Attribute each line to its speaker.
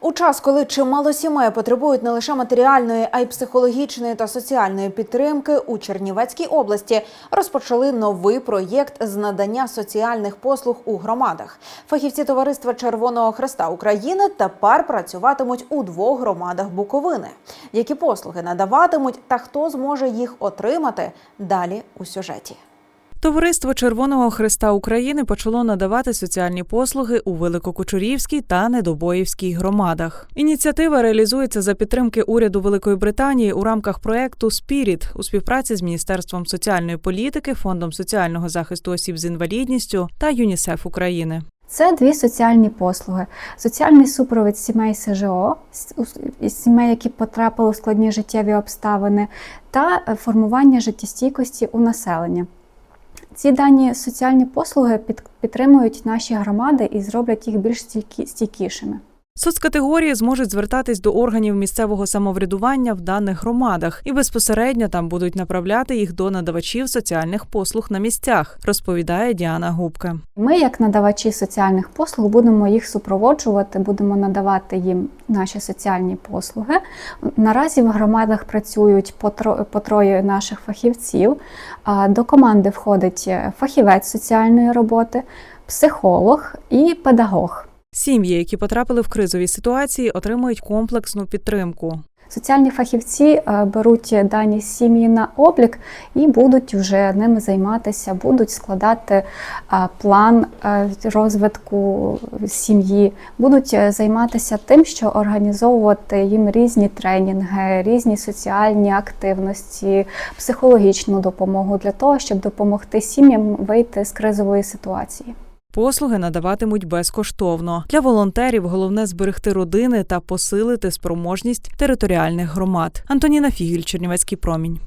Speaker 1: У час, коли чимало сімей потребують не лише матеріальної, а й психологічної та соціальної підтримки, у Чернівецькій області розпочали новий проєкт з надання соціальних послуг у громадах. Фахівці товариства Червоного Хреста України тепер працюватимуть у двох громадах Буковини. Які послуги надаватимуть та хто зможе їх отримати? Далі у сюжеті.
Speaker 2: Товариство Червоного Христа України почало надавати соціальні послуги у Великокучурівській та Недобоївській громадах. Ініціатива реалізується за підтримки уряду Великої Британії у рамках проекту Спіріт у співпраці з Міністерством соціальної політики, Фондом соціального захисту осіб з інвалідністю та ЮНІСЕФ України.
Speaker 3: Це дві соціальні послуги: соціальний супровід сімей СЖО, сімей, які потрапили в складні життєві обставини, та е, формування життєстійкості у населення. Ці дані соціальні послуги під- підтримують наші громади і зроблять їх більш стійкі- стійкішими.
Speaker 2: Соцкатегорії зможуть звертатись до органів місцевого самоврядування в даних громадах і безпосередньо там будуть направляти їх до надавачів соціальних послуг на місцях, розповідає Діана Губка.
Speaker 3: Ми, як надавачі соціальних послуг, будемо їх супроводжувати, будемо надавати їм наші соціальні послуги. Наразі в громадах працюють по тро- по троє наших фахівців. До команди входить е, фахівець соціальної роботи, психолог і педагог.
Speaker 2: Сім'ї, які потрапили в кризові ситуації, отримують комплексну підтримку.
Speaker 3: Соціальні фахівці е, беруть дані сім'ї на облік і будуть вже ними займатися, будуть складати е, план е, розвитку сім'ї, будуть займатися тим, що організовувати їм різні тренінги, різні соціальні активності, психологічну допомогу для того, щоб допомогти сім'ям вийти з кризової ситуації.
Speaker 2: Послуги надаватимуть безкоштовно. Для волонтерів головне зберегти родини та посилити спроможність територіальних громад. Антоніна Фігіль, Чернівецький промінь.